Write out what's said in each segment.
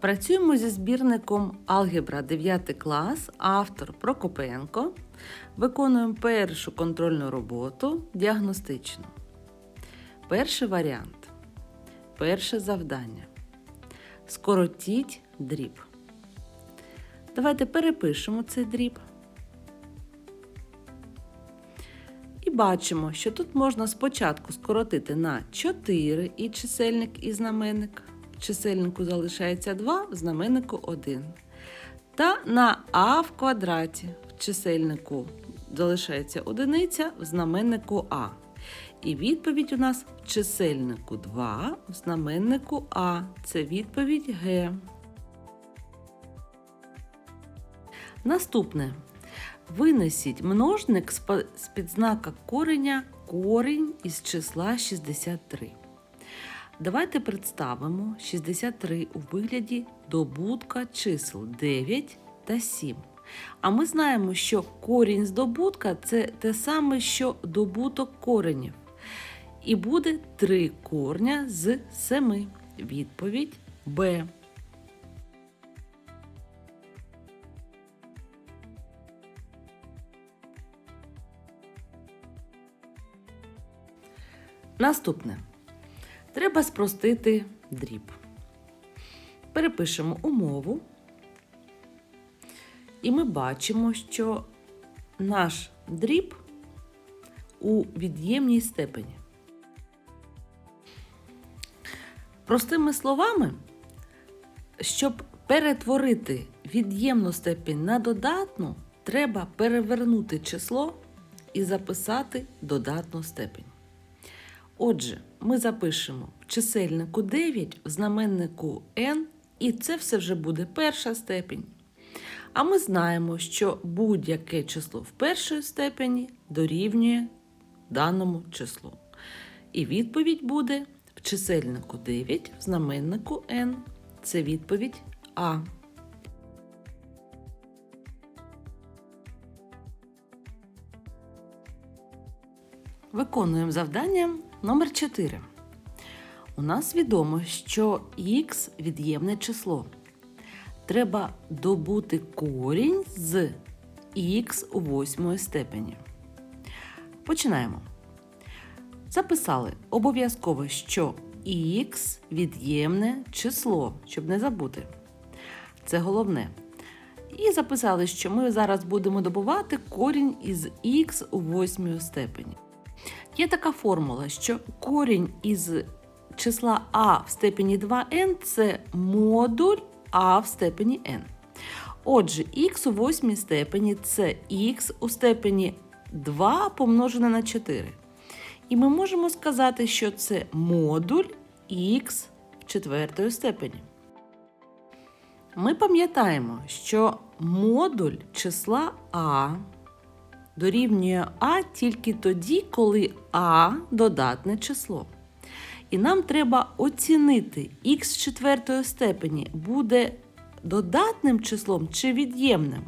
Працюємо зі збірником Алгебра 9 клас, автор Прокопенко. Виконуємо першу контрольну роботу діагностичну. Перший варіант. Перше завдання. Скоротіть дріб. Давайте перепишемо цей дріб. І бачимо, що тут можна спочатку скоротити на 4 і чисельник і знаменник. Чисельнику залишається 2, в знаменнику 1. Та на а в квадраті. В чисельнику залишається одиниця, в знаменнику а. І відповідь у нас в чисельнику 2, в знаменнику А. Це відповідь Г. Наступне. Винесіть множник з підзнака кореня корінь із числа 63. Давайте представимо 63 у вигляді добутка чисел 9 та 7. А ми знаємо, що корінь з добутка це те саме, що добуток коренів. І буде 3 корня з 7. Відповідь Б. Наступне. Треба спростити дріб. Перепишемо умову. І ми бачимо, що наш дріб у від'ємній степені. Простими словами, щоб перетворити від'ємну степень на додатну, треба перевернути число і записати додатну степень. Отже, ми запишемо в чисельнику 9, в знаменнику n, і це все вже буде перша степень. А ми знаємо, що будь-яке число в першій степені дорівнює даному числу. І відповідь буде в чисельнику 9, в знаменнику n. Це відповідь А. Виконуємо завдання номер 4. У нас відомо, що х від'ємне число. Треба добути корінь з х у восьмої степені. Починаємо. Записали обов'язково, що х від'ємне число, щоб не забути. Це головне. І записали, що ми зараз будемо добувати корінь із х у восьмій степені. Є така формула, що корінь із числа а в степені 2n це модуль а в степені n. Отже, х у восьмій степені це х у степені 2 помножене на 4. І ми можемо сказати, що це модуль х в четвертої степені. Ми пам'ятаємо, що модуль числа а дорівнює А тільки тоді, коли А додатне число. І нам треба оцінити х четвертої степені буде додатним числом чи від'ємним.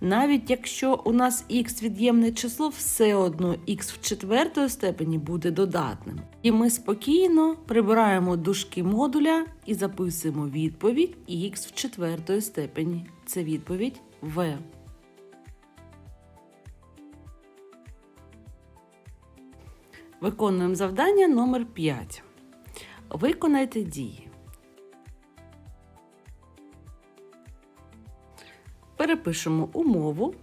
Навіть якщо у нас х від'ємне число, все одно х в четвертої степені буде додатним. І ми спокійно прибираємо дужки модуля і записуємо відповідь х в четвертої степені. Це відповідь В. Виконуємо завдання номер 5. Виконайте дії. Перепишемо умову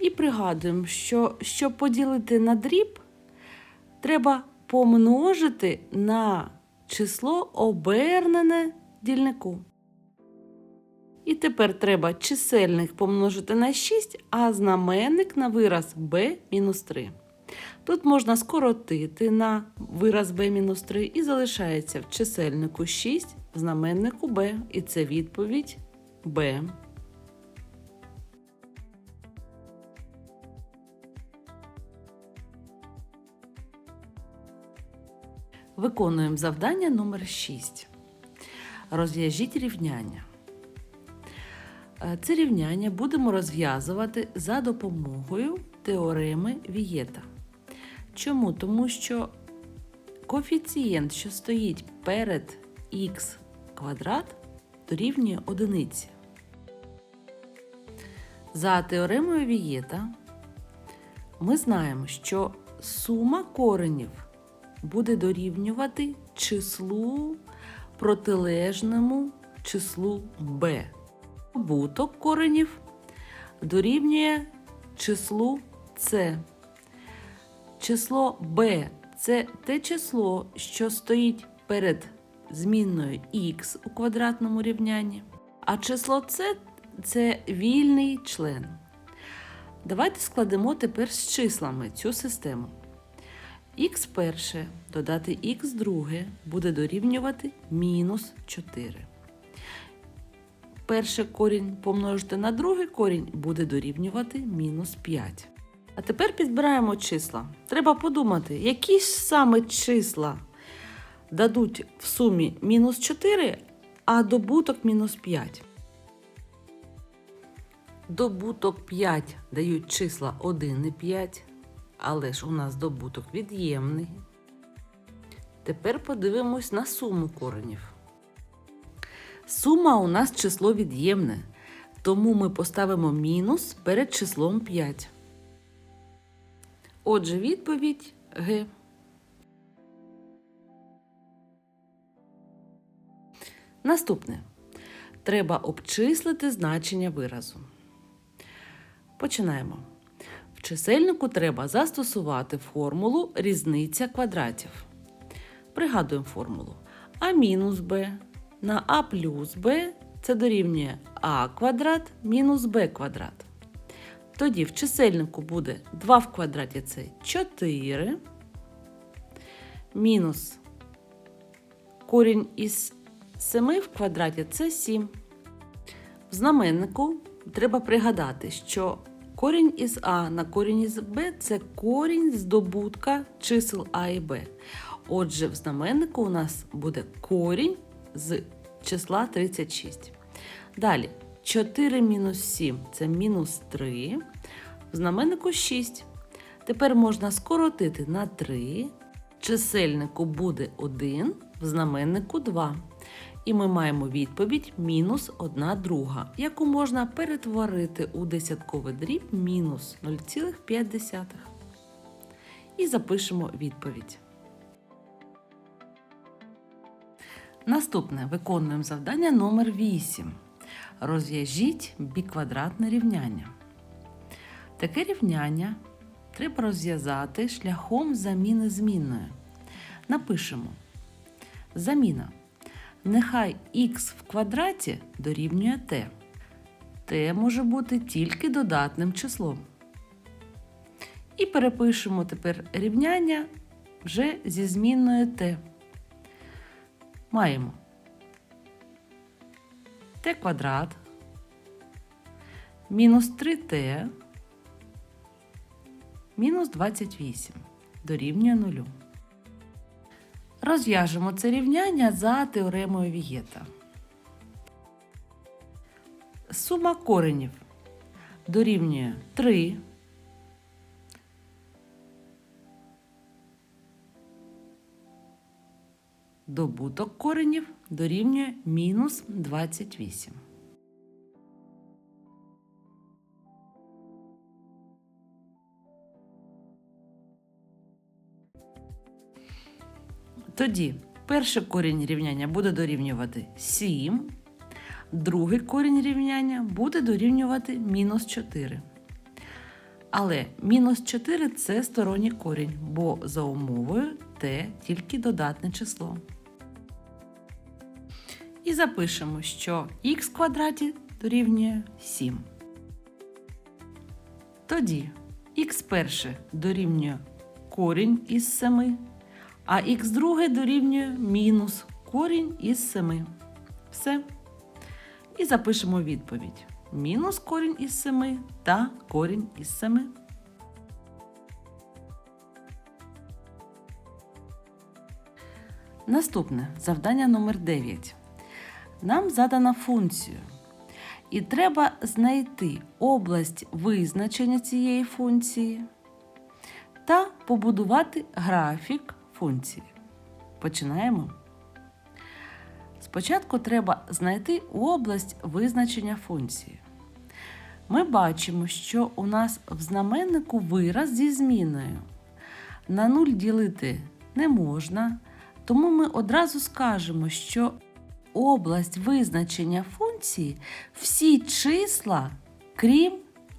і пригадуємо, що щоб поділити на дріб, треба помножити на число обернене дільнику. І тепер треба чисельник помножити на 6, а знаменник на вираз b-3. Тут можна скоротити на вираз b-3 і залишається в чисельнику 6, в знаменнику b. І це відповідь b. Виконуємо завдання номер 6. Розв'яжіть рівняння. Е, Це рівняння будемо розв'язувати за допомогою теореми Вієта. Чому? Тому що коефіцієнт, що стоїть перед х квадрат дорівнює одиниці. За теоремою Вієта ми знаємо, що сума коренів буде дорівнювати числу протилежному числу b. Добуток коренів дорівнює числу c. Число b це те число, що стоїть перед змінною x у квадратному рівнянні, а число c це вільний член. Давайте складемо тепер з числами цю систему. х перше додати х друге буде дорівнювати мінус 4. Перший корінь помножити на другий корінь буде дорівнювати мінус 5. А тепер підбираємо числа. Треба подумати, які ж саме числа дадуть в сумі мінус 4, а добуток мінус 5. Добуток 5 дають числа 1 і 5, але ж у нас добуток від'ємний. Тепер подивимось на суму коренів. Сума у нас число від'ємне, тому ми поставимо мінус перед числом 5. Отже, відповідь Г. Наступне. Треба обчислити значення виразу. Починаємо. В чисельнику треба застосувати формулу різниця квадратів. Пригадуємо формулу. А мінус b на а плюс b це дорівнює а квадрат мінус b квадрат. Тоді в чисельнику буде 2 в квадраті це 4. Мінус корінь із 7 в квадраті це 7. В знаменнику треба пригадати, що корінь із А на корінь із Б це корінь з добутка чисел А і Б. Отже, в знаменнику у нас буде корінь з числа 36. Далі 4 мінус 7 це мінус 3. В знаменнику 6. Тепер можна скоротити на 3. Чисельнику буде 1, в знаменнику 2. І ми маємо відповідь мінус 1 друга, яку можна перетворити у десятковий дріб мінус 0,5. І запишемо відповідь. Наступне виконуємо завдання номер 8. Розв'яжіть біквадратне рівняння. Таке рівняння треба розв'язати шляхом заміни змінною. Напишемо заміна. Нехай х в квадраті дорівнює t. t може бути тільки додатним числом. І перепишемо тепер рівняння вже зі змінною t. Маємо t квадрат мінус 3t мінус 28 дорівнює 0. Розв'яжемо це рівняння за теоремою Вієта. Сума коренів дорівнює 3. Добуток коренів дорівнює мінус 28. Тоді перший корінь рівняння буде дорівнювати 7, другий корінь рівняння буде дорівнювати мінус 4. Але мінус 4 це сторонній корінь, бо за умовою t тільки додатне число. І запишемо, що х квадраті дорівнює 7. Тоді х перше дорівнює корінь із 7 а х друге дорівнює мінус корінь із 7. Все. І запишемо відповідь. Мінус корінь із 7 та корінь із 7. Наступне завдання номер 9. Нам задана функцію. І треба знайти область визначення цієї функції та побудувати графік функції. Починаємо. Спочатку треба знайти область визначення функції. Ми бачимо, що у нас в знаменнику вираз зі зміною. На 0 ділити не можна, тому ми одразу скажемо, що область визначення функції всі числа, крім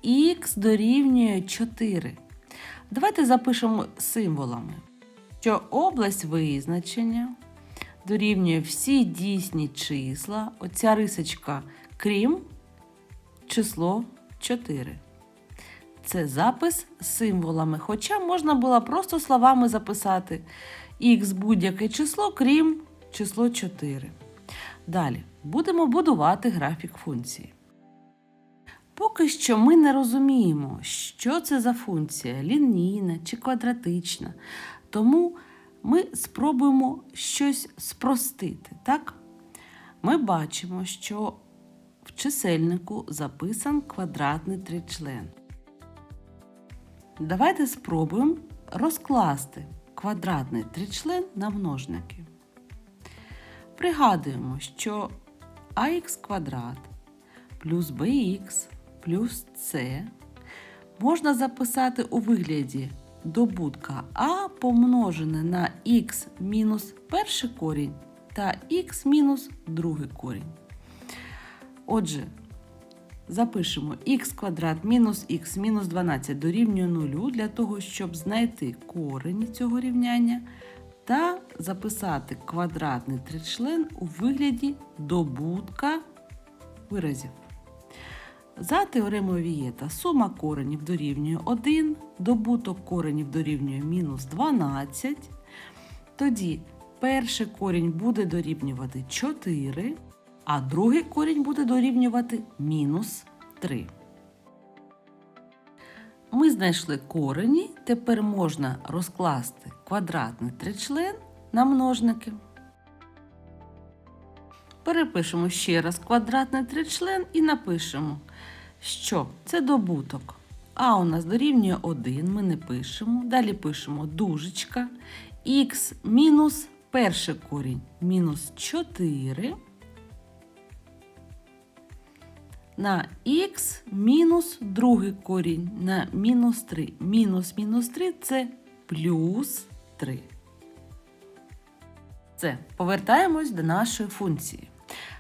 х дорівнює 4. Давайте запишемо символами, що область визначення дорівнює всі дійсні числа, оця рисочка, крім число 4. Це запис символами, хоча можна було просто словами записати х будь-яке число, крім число 4. Далі будемо будувати графік функції. Поки що ми не розуміємо, що це за функція лінійна чи квадратична. Тому ми спробуємо щось спростити. Так? Ми бачимо, що в чисельнику записан квадратний тричлен. Давайте спробуємо розкласти квадратний тричлен на множники. Пригадуємо, що ах квадрат плюс bx плюс c можна записати у вигляді добутка а помножене на х мінус перший корінь та х мінус другий корінь. Отже, запишемо х квадрат мінус х мінус 12 дорівнює 0 для того, щоб знайти корені цього рівняння та записати квадратний тричлен у вигляді добутка виразів. За теоремою Вієта сума коренів дорівнює 1, добуток коренів дорівнює мінус 12. Тоді перший корінь буде дорівнювати 4, а другий корінь буде дорівнювати мінус 3. Ми знайшли корені, тепер можна розкласти квадратний тричлен на множники. Перепишемо ще раз квадратний тричлен і напишемо, що це добуток. А у нас дорівнює 1, ми не пишемо. Далі пишемо дужечка. Х мінус перший корінь мінус 4 на х мінус другий корінь на мінус 3. Мінус мінус 3 це плюс 3. Це повертаємось до нашої функції.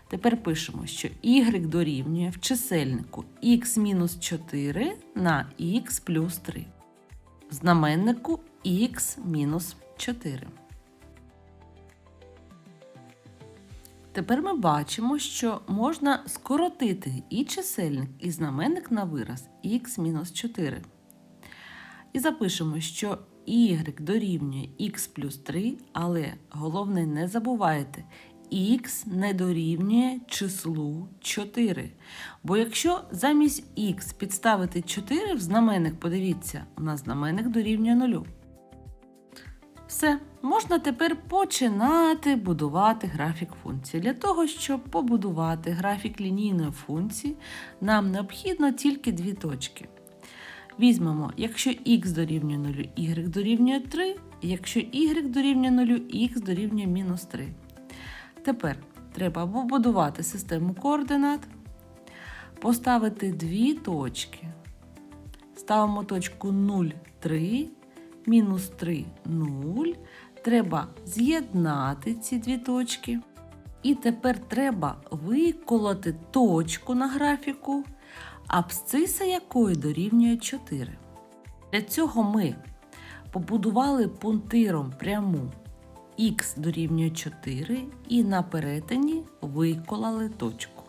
Тепер пишемо, що y дорівнює в чисельнику х мінус 4 на х плюс 3. В знаменнику х мінус 4. Тепер ми бачимо, що можна скоротити і чисельник, і знаменник на вираз х-4. І запишемо, що y дорівнює х плюс 3, але головне не забувайте, х не дорівнює числу 4. Бо якщо замість х підставити 4 в знаменник, подивіться, у нас знаменник дорівнює 0. Все, можна тепер починати будувати графік функції. Для того, щоб побудувати графік лінійної функції, нам необхідно тільки дві точки. Візьмемо, якщо х дорівнює 0, y дорівнює 3, якщо y дорівнює 0, х дорівнює мінус 3. Тепер треба побудувати систему координат, поставити дві точки. Ставимо точку 0, 3 мінус 3 0. Треба з'єднати ці дві точки. І тепер треба виколоти точку на графіку, абсциса якої дорівнює 4. Для цього ми побудували пунктиром пряму х дорівнює 4 і на перетині виколали точку.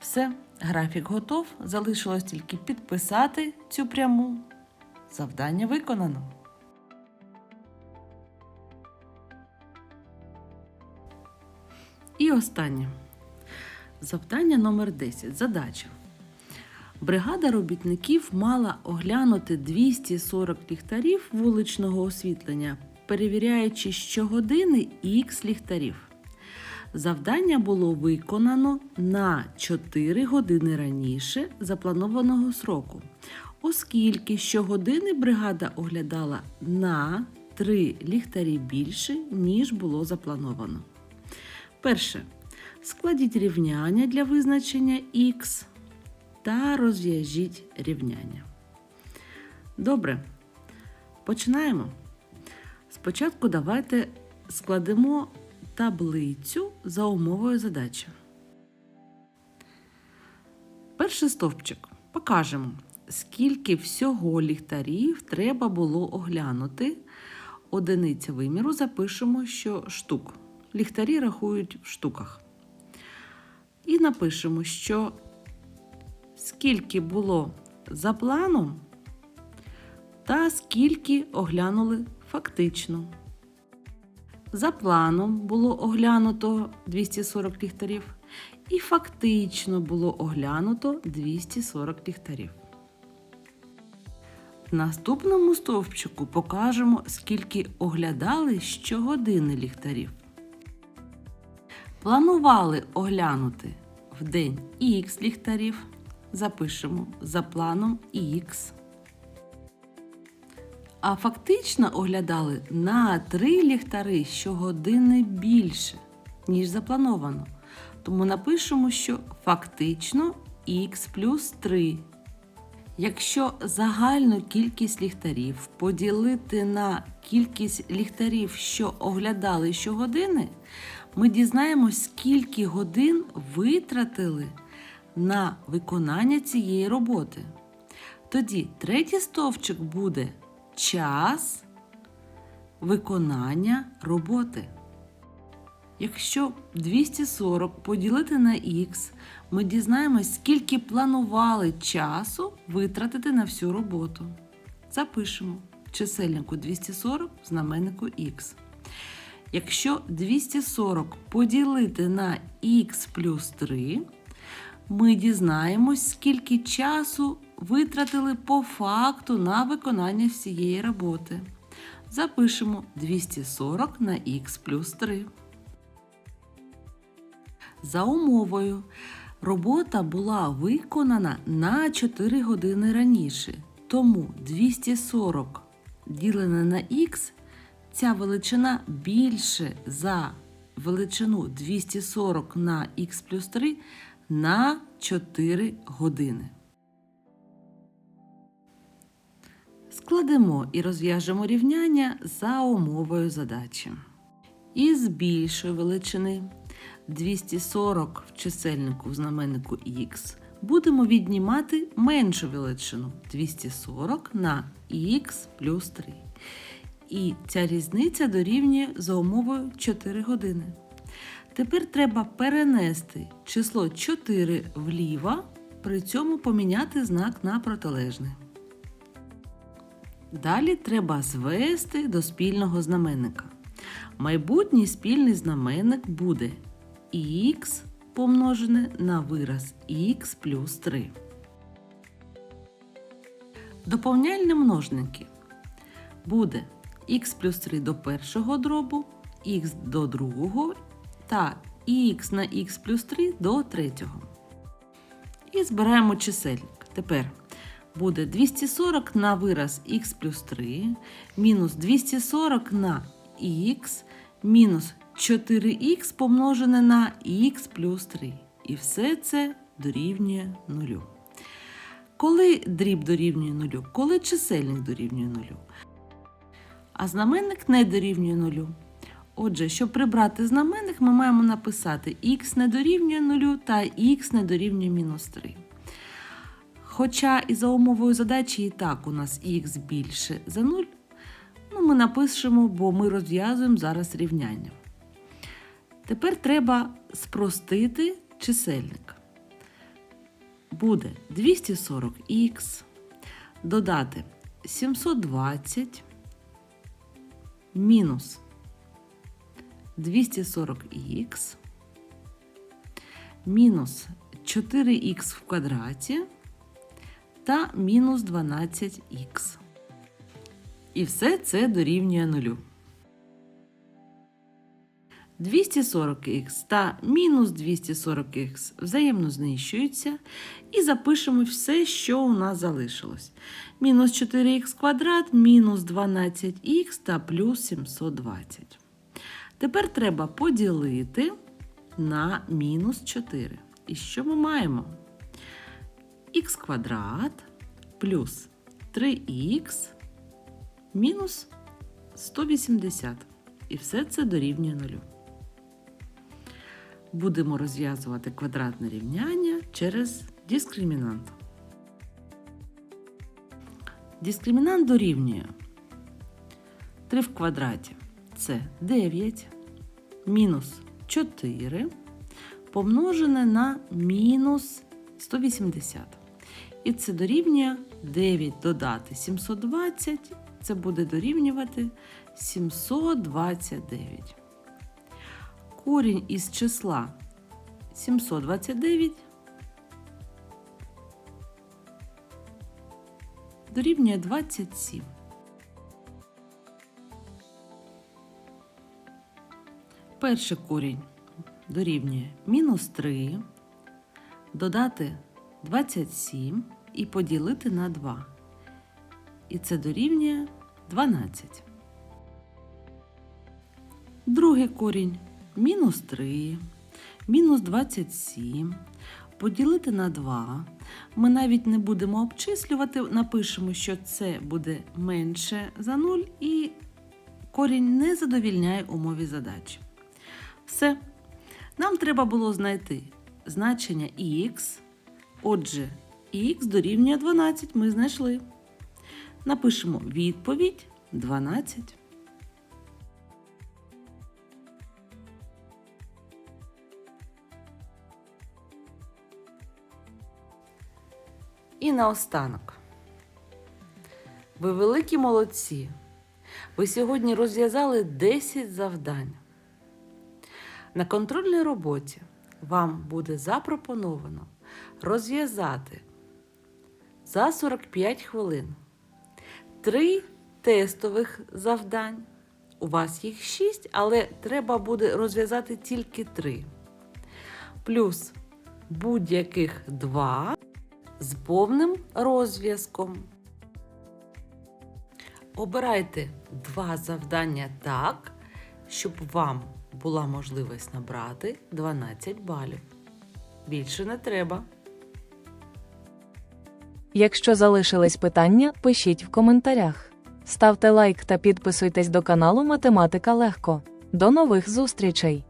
Все, графік готов. Залишилось тільки підписати цю пряму. Завдання виконано. І останнє. Завдання номер 10. Задача. Бригада робітників мала оглянути 240 ліхтарів вуличного освітлення, перевіряючи щогодини х ліхтарів. Завдання було виконано на 4 години раніше запланованого сроку, оскільки щогодини бригада оглядала на 3 ліхтарі більше, ніж було заплановано. Перше. Складіть рівняння для визначення х та розв'яжіть рівняння. Добре. Починаємо. Спочатку давайте складемо таблицю за умовою задачі. Перший стовпчик. Покажемо, скільки всього ліхтарів треба було оглянути. Одиниця виміру запишемо, що штук. Ліхтарі рахують в штуках. І напишемо, що скільки було за планом та скільки оглянули фактично. За планом було оглянуто 240 ліхтарів, і фактично було оглянуто 240 ліхтарів. В наступному стовпчику покажемо, скільки оглядали щогодини ліхтарів. Планували оглянути в день х ліхтарів. Запишемо за планом х. А фактично оглядали на 3 ліхтари щогодини більше, ніж заплановано. Тому напишемо, що фактично х плюс 3. Якщо загальну кількість ліхтарів поділити на кількість ліхтарів, що оглядали щогодини, ми дізнаємось, скільки годин витратили на виконання цієї роботи. Тоді третій стовпчик буде час виконання роботи. Якщо 240 поділити на х, ми дізнаємось, скільки планували часу витратити на всю роботу. Запишемо чисельнику 240 в знаменнику х. Якщо 240 поділити на х плюс 3, ми дізнаємось, скільки часу витратили по факту на виконання всієї роботи. Запишемо 240 на х плюс 3. За умовою, робота була виконана на 4 години раніше. Тому 240 ділене на х ця величина більше за величину 240 на х плюс 3 на 4 години. Складемо і розв'яжемо рівняння за умовою задачі. Із більшої величини 240 в чисельнику в знаменнику х будемо віднімати меншу величину 240 на х плюс 3. І ця різниця дорівнює за умовою 4 години. Тепер треба перенести число 4 вліво, при цьому поміняти знак на протилежний. Далі треба звести до спільного знаменника. Майбутній спільний знаменник буде х помножене на вираз х плюс 3. Доповняльні множники буде х плюс 3 до першого дробу, х до другого та х на х плюс 3 до третього. І збираємо чисельник. Тепер буде 240 на вираз х плюс 3, мінус 240 на х, мінус 4х помножене на х плюс 3. І все це дорівнює 0. Коли дріб дорівнює 0? Коли чисельник дорівнює 0. А знаменник не дорівнює 0. Отже, щоб прибрати знаменник, ми маємо написати х не дорівнює 0 та х не дорівнює мінус 3. Хоча і за умовою задачі і так у нас х більше за 0, ну ми напишемо, бо ми розв'язуємо зараз рівняння. Тепер треба спростити чисельник. Буде 240х, додати 720 мінус 240х мінус 4х в квадраті та мінус 12х. І все це дорівнює нулю. 240х та мінус 240х взаємно знищуються і запишемо все, що у нас залишилось. Мінус 4х квадрат, мінус 12х та плюс 720. Тепер треба поділити на мінус 4. І що ми маємо? х квадрат плюс 3х мінус 180. І все це дорівнює нулю. Будемо розв'язувати квадратне рівняння через дискримінант. Дискримінант дорівнює 3 в квадраті це 9 мінус 4 помножене на мінус 180. І це дорівнює 9 додати 720, це буде дорівнювати 729. Корінь із числа 729 дорівнює 27. Перший корінь дорівнює мінус 3, додати 27 і поділити на 2. І це дорівнює 12. Другий корінь мінус 3, мінус 27. Поділити на 2. Ми навіть не будемо обчислювати, напишемо, що це буде менше за 0 і корінь не задовільняє умові задачі. Все. Нам треба було знайти значення х. Отже, х дорівнює 12 ми знайшли. Напишемо відповідь 12. І наостанок. Ви великі молодці. Ви сьогодні розв'язали 10 завдань. На контрольній роботі вам буде запропоновано розв'язати за 45 хвилин три тестових завдань. У вас їх 6, але треба буде розв'язати тільки 3. Плюс будь-яких 2 з повним розв'язком. Обирайте два завдання так, щоб вам була можливість набрати 12 балів. Більше не треба. Якщо залишились питання, пишіть в коментарях. Ставте лайк та підписуйтесь до каналу Математика Легко. До нових зустрічей!